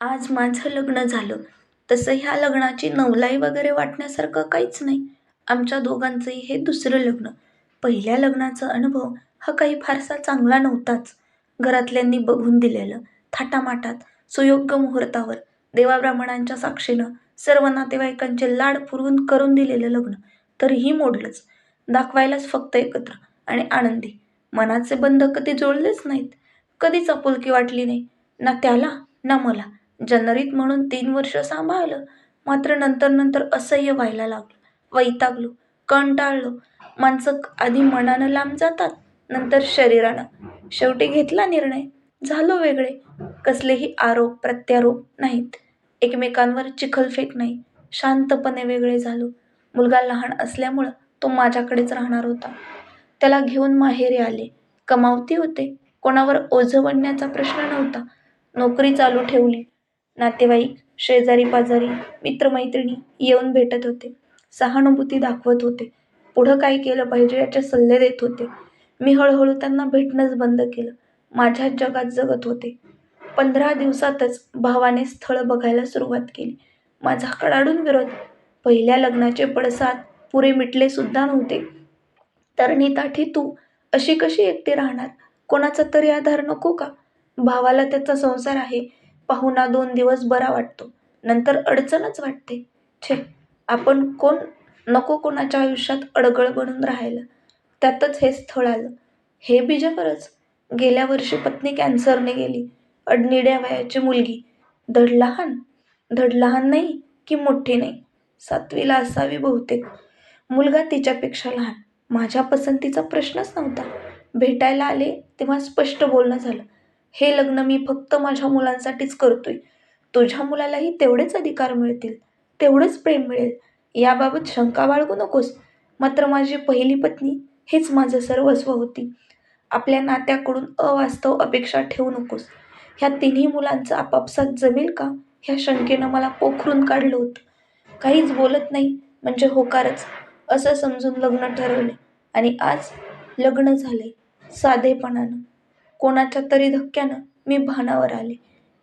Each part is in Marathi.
आज माझं लग्न झालं. तसं ह्या लग्नाची नवलाई वगैरे वाटण्यासारखं काहीच नाही. आमच्या दोघांचंही हे दुसरं लग्न. पहिल्या लग्नाचा अनुभव हा काही फारसा चांगला नव्हताच. घरातल्यांनी बघून दिलेलं. थाटामाटात सुयोग्य मुहूर्तावर देवाब्राह्मणांच्या साक्षीनं सर्व नातेवाईकांचे लाड पुरवून करून दिलेलं लग्न. तरीही मोडलंच. दाखवायलाच फक्त एकत्र आणि आनंदी. मनाचे बंध कधी जोडलेच नाहीत. कधीच आपुलकी वाटली नाही. ना त्याला ना मला. जनरीत म्हणून तीन वर्ष सांभाळलं. मात्र नंतर नंतर असह्य व्हायला लागलं. वैतागलो कंटाळलो. माणसं आधी मनानं लांब जातात नंतर शरीरानं. शेवटी घेतला निर्णय. झालो वेगळे. कसलेही आरोप प्रत्यारोप नाहीत. एकमेकांवर चिखलफेक नाही. शांतपणे वेगळे झालो. मुलगा लहान असल्यामुळं तो माझ्याकडेच राहणार होता. त्याला घेऊन माहेरी आले. कमावती होते. कोणावर ओझं बनण्याचा प्रश्न नव्हता. नोकरी चालू ठेवली. नातेवाईक शेजारी पाजारी मित्रमैत्रिणी येऊन भेटत होते. सहानुभूती दाखवत होते. पुढं काय केलं पाहिजे याचे सल्ले देत होते. मी हळूहळू त्यांना भेटणंच बंद केलं. माझ्याच जगात जगत होते. पंधरा दिवसातच भावाने स्थळ बघायला सुरुवात केली. माझा कडाडून विरोध. पहिल्या लग्नाचे पडसाद पुरे मिटले सुद्धा नव्हते. तरणी ताठी तू अशी कशी एकटी राहणार? कोणाचा तरी आधार नको का? भावाला त्याचा संसार आहे. पाहुणा दोन दिवस बरा वाटतो. नंतर अडचणच वाटते. छे आपण कोण नको कोणाच्या आयुष्यात अडगळ बनून राहायला. त्यातच हे स्थळ आलं. हे बीजकरच गेल्या वर्षी पत्नी कॅन्सरने गेली. अडनिड्या वयाची मुलगी. धड लहान. धड लहान नाही की मोठी नाही. सातवीला असावी बहुतेक. मुलगा तिच्यापेक्षा लहान. माझ्या पसंतीचा प्रश्नच नव्हता. भेटायला आले तेव्हा स्पष्ट बोलणं झालं. हे लग्न मी फक्त माझ्या मुलांसाठीच करतोय. तुझ्या मुलालाही तेवढेच अधिकार मिळतील तेवढंच प्रेम मिळेल. याबाबत शंका बाळगू नकोस. मात्र माझी पहिली पत्नी हेच माझं सर्वस्व होती. आपल्या नात्याकडून अवास्तव अपेक्षा ठेवू नकोस. ह्या तिन्ही मुलांचं आपापसात जमेल का? ह्या शंकेनं मला पोखरून काढलं होतं. काहीच बोलत नाही म्हणजे होकारच. असं समजून लग्न ठरवले आणि आज लग्न झाले साधेपणानं. कोणाच्या तरी धक्क्यानं मी भानावर आले.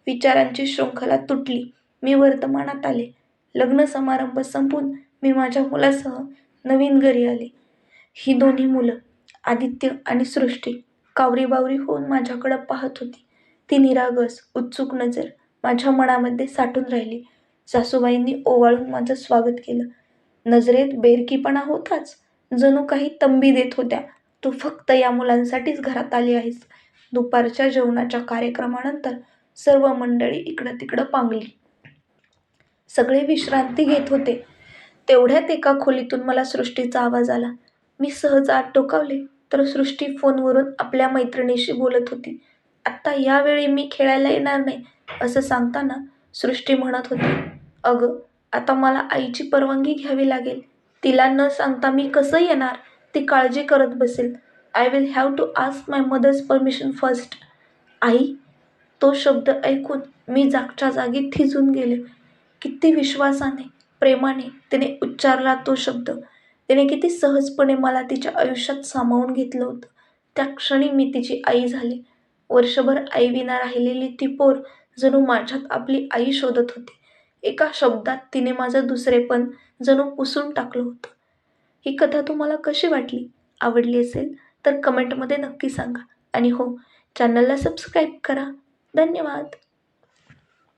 विचारांची शृंखला तुटली. मी वर्तमानात आले. लग्न समारंभ संपून मी माझ्या मुलासह नवीन घरी आले. ही दोन्ही मुलं आदित्य आणि सृष्टी कावरीबावरी होऊन माझ्याकडं पाहत होती. ती निरागस उत्सुक नजर माझ्या मनामध्ये साठून राहिली. सासूबाईंनी ओवाळून माझं स्वागत केलं. नजरेत बेरकीपणा होताच. जणू काही तंबी देत होत्या. तू फक्त या मुलांसाठीच घरात आली आहेस. दुपारच्या जेवणाच्या कार्यक्रमानंतर सर्व मंडळी इकडं तिकडं पांगली. सगळे विश्रांती घेत होते. तेवढ्यात एका खोलीतून मला सृष्टीचा आवाज आला. मी सहज आत टोकावले तर सृष्टी फोनवरून आपल्या मैत्रिणीशी बोलत होती. आत्ता यावेळी मी खेळायला येणार नाही असं सांगताना सृष्टी म्हणत होती. अगं आता मला आईची परवानगी घ्यावी लागेल. तिला न सांगता मी कसं येणार? ती काळजी करत बसेल. I will have to ask my mother's permission first आई तो शब्द ऐकून मी जागच्या जागी थिजून गेले. किती विश्वासाने प्रेमाने तिने उच्चारला तो शब्द. तिने किती सहजपणे मला तिच्या आयुष्यात सामावून घेतलं होतं. त्या क्षणी मी तिची आई झाली. वर्षभर आईविना राहिलेली ती पोर जणू माझ्यात आपली आई शोधत होती. एका शब्दात तिने माझं दुसरेपण जणू पुसून टाकलं होतं. ही कथा तुम्हाला कशी वाटली? आवडली असेल? तर कमेंटमध्ये नक्की सांगा. आणि हो चॅनलला सबस्क्राईब करा. धन्यवाद.